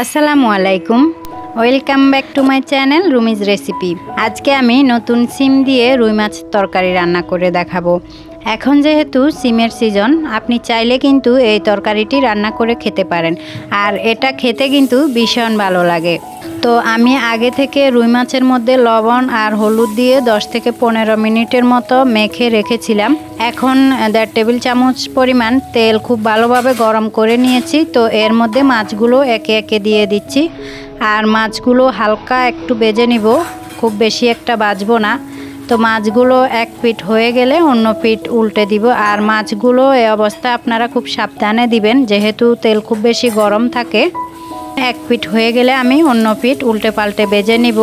আসসালামু আলাইকুম। Welcome back to my channel Rumi's recipe আজকে আমি নতুন সিম দিয়ে রুই মাছ তরকারি রান্না করে দেখাবো। এখন যেহেতু সিমের সিজন আপনি চাইলে কিন্তু এই তরকারিটি রান্না করে খেতে পারেন। আর এটা খেতে কিন্তু ভীষণ ভালো লাগে। তো আমি আগে থেকে রুই মাছের মধ্যে লবণ আর হলুদ দিয়ে 10 থেকে পনেরো মিনিটের মতো মেখে রেখেছিলাম। এখন দেড় টেবিল চামচ পরিমাণ তেল খুব ভালোভাবে গরম করে নিয়েছি। তো এর মধ্যে মাছগুলো একে একে দিয়ে দিচ্ছি। আর মাছগুলো হালকা একটু বেজে নিব, খুব বেশি একটা বাজবো না। তো মাছগুলো এক পিঠ হয়ে গেলে অন্য পিঠ উল্টে দিব। আর মাছগুলো এ অবস্থা আপনারা খুব সাবধানে দিবেন, যেহেতু তেল খুব বেশি গরম থাকে। এক পিঠ হয়ে গেলে আমি অন্য পিঠ উল্টে পাল্টে বেজে নিব।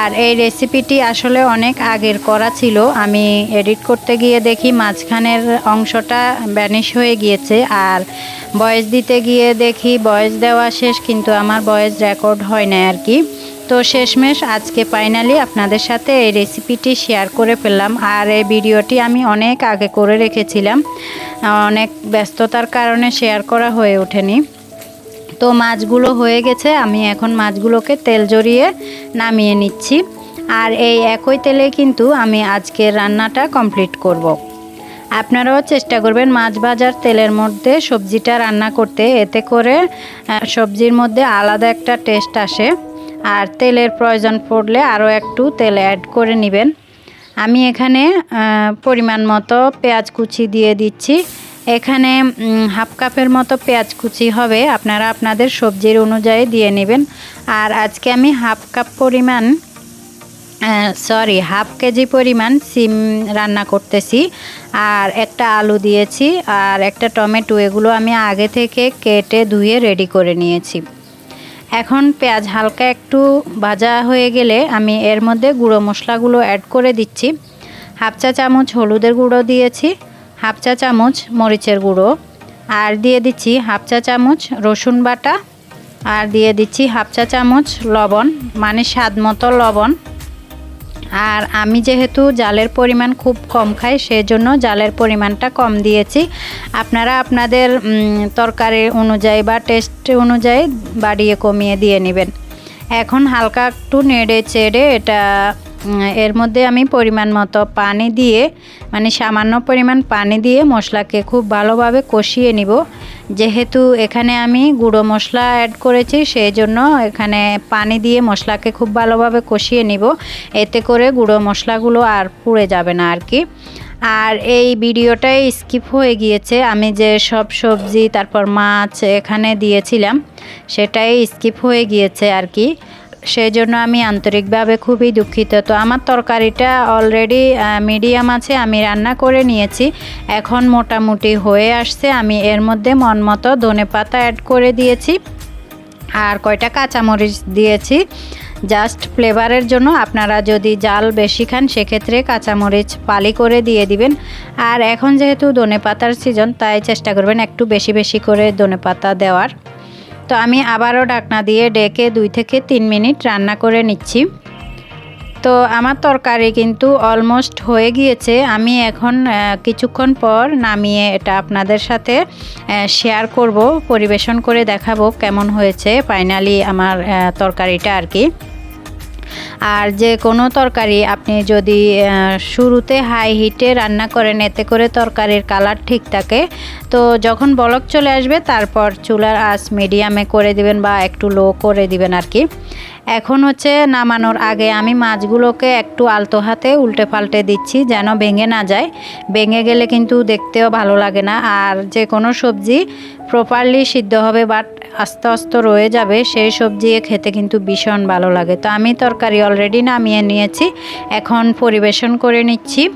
আর এই রেসিপিটি আসলে অনেক আগের করা ছিল। আমি এডিট করতে গিয়ে দেখি মাঝখানের অংশটা ব্যানিশ হয়ে গিয়েছে। আর বয়স দিতে গিয়ে দেখি বয়স দেওয়া শেষ, কিন্তু আমার বয়স রেকর্ড হয় না আর কি। তো শেষমেশ আজকে ফাইনালি আপনাদের সাথে এই রেসিপিটি শেয়ার করে ফেললাম। আর এই ভিডিওটি আমি অনেক আগে করে রেখেছিলাম। অনেক ব্যস্ততার কারণে শেয়ার করা হয়ে ওঠেনি। তো মাছগুলো হয়ে গেছে, আমি এখন মাছগুলোকে তেল জড়িয়ে নামিয়ে নিচ্ছি। আর এই একই তেলে কিন্তু আমি আজকের রান্নাটা কমপ্লিট করব। আপনারাও চেষ্টা করবেন মাছ ভাজার তেলের মধ্যে সবজিটা রান্না করতে, এতে করে সবজির মধ্যে আলাদা একটা টেস্ট আসে। আর তেলের প্রয়োজন পড়লে আরও একটু তেল অ্যাড করে নেবেন। আমি এখানে পরিমাণ মতো পেঁয়াজ কুচি দিয়ে দিচ্ছি। এখানে হাফ কাপের মতো পেঁয়াজ কুচি হবে। আপনারা আপনাদের সবজির অনুযায়ী দিয়ে নেবেন। আর আজকে আমি হাফ কাপ পরিমাণ সরি, হাফ কেজি পরিমাণ সিম রান্না করতেছি। আর একটা আলু দিয়েছি। আর একটা টমেটো, এগুলো আমি আগে থেকে কেটে ধুয়ে রেডি করে নিয়েছি। এখন পেঁয়াজ হালকা একটু ভাজা হয়ে গেলে আমি এর মধ্যে গুঁড়ো মশলাগুলো অ্যাড করে দিচ্ছি। হাফ চা চামচ হলুদের গুঁড়ো দিয়েছি, হাফ চা চামচ মরিচের গুঁড়ো, আর দিয়ে দিচ্ছি হাফ চা চামচ রসুন বাটা, আর দিয়ে দিচ্ছি হাফ চা চামচ লবণ মানে স্বাদ মতো লবণ। আর আমি যেহেতু জালের পরিমাণ খুব কম খাই, সেজন্য জালের পরিমাণটা কম দিয়েছি। আপনারা আপনাদের তরকারি অনুযায়ী বা টেস্ট অনুযায়ী বাড়িয়ে কমিয়ে দিয়ে নেবেন। এখন হালকা একটু নেড়ে চেড়ে এটা এর মধ্যে আমি পরিমাণ মতো পানি দিয়ে মানে সামান্য পরিমাণ পানি দিয়ে মশলাকে খুব ভালোভাবে কষিয়ে নিব। যেহেতু এখানে আমি গুঁড়ো মশলা অ্যাড করেছি সেই জন্য এখানে পানি দিয়ে মশলাকে খুব ভালোভাবে কষিয়ে নিব। এতে করে গুঁড়ো মশলাগুলো আর পুড়ে যাবে না আর কি আর এই ভিডিওটাই স্কিপ হয়ে গিয়েছে। আমি যে সব সবজি, তারপর মাছ এখানে দিয়েছিলাম, সেটাই স্কিপ হয়ে গিয়েছে আর কি সেই জন্য আমি আন্তরিকভাবে খুবই দুঃখিত। তো আমার তরকারিটা অলরেডি মিডিয়াম আছে, আমি রান্না করে নিয়েছি। এখন মোটামুটি হয়ে আসছে। আমি এর মধ্যে মন মতো ধনে পাতা অ্যাড করে দিয়েছি। আর কয়টা কাঁচামরিচ দিয়েছি। জাস্ট ফ্লেভারের জন্য আপনারা যদি জাল বেশি খান, সেক্ষেত্রে কাঁচামরিচ পালি করে দিয়ে দিবেন। আর এখন যেহেতু ধনে পাতার সিজন তাই চেষ্টা করবেন একটু বেশি বেশি করে ধনে পাতা দেওয়ার। তো আমি আবারও ডাকনা দিয়ে ডেকে দুই থেকে তিন মিনিট রান্না করে নিচ্ছি। তো আমার তরকারি কিন্তু অলমোস্ট হয়ে গিয়েছে। আমি এখন কিছুক্ষণ পর নামিয়ে এটা আপনাদের সাথে শেয়ার করব, পরিবেশন করে দেখাবো কেমন হয়েছে ফাইনালি আমার তরকারিটা আর কি। আর যে কোনো তরকারি আপনি যদি শুরুতে হাই হিটে রান্না করেন, এতে করে তরকারির কালার ঠিক থাকে। তো যখন বলক চলে আসবে, তারপর চুলার আঁচ মিডিয়ামে করে দিবেন বা একটু লো করে দিবেন আর কি এখন হচ্ছে নামানোর আগে আমি মাছগুলোকে একটু আলতো হাতে উল্টে পাল্টে দিচ্ছি যেন ভেঙে না যায়। ভেঙে গেলে কিন্তু দেখতেও ভালো লাগে না। আর যে কোনো সবজি প্রপারলি সিদ্ধ হবে বাট আস্তে আস্তে রয়ে যাবে, সেই সবজি খেতে কিন্তু ভীষণ ভালো লাগে। তো আমি তরকারি অলরেডি নামিয়ে নিয়েছি। এখন পরিবেশন করে নিচ্ছি।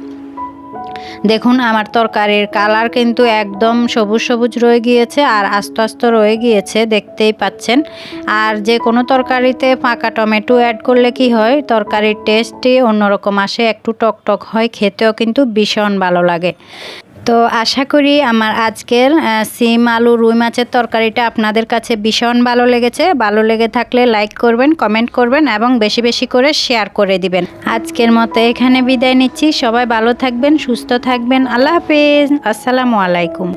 দেখুন, আমার তরকারির কালার কিন্তু একদম সবুজ সবুজ রয়ে গিয়েছে আর আস্তে আস্তে রয়ে গিয়েছে, দেখতেই পাচ্ছেন। আর যে কোনো তরকারিতে ফাঁকা টমেটো অ্যাড করলে কি হয়? তরকারির টেস্টই অন্যরকম আসে, একটু টক টক হয়, খেতেও কিন্তু ভীষণ ভালো লাগে। তো আশা করি আমার আজকের সিম আলু রুই মাছের তরকারিটা আপনাদের কাছে ভীষণ ভালো লেগেছে। ভালো লেগে থাকলে লাইক করবেন, কমেন্ট করবেন এবং বেশি বেশি করে শেয়ার করে দিবেন। আজকের মতো এখানে বিদায় নিচ্ছি। সবাই ভালো থাকবেন, সুস্থ থাকবেন। আল্লাহ হাফিজ। আসসালামু আলাইকুম।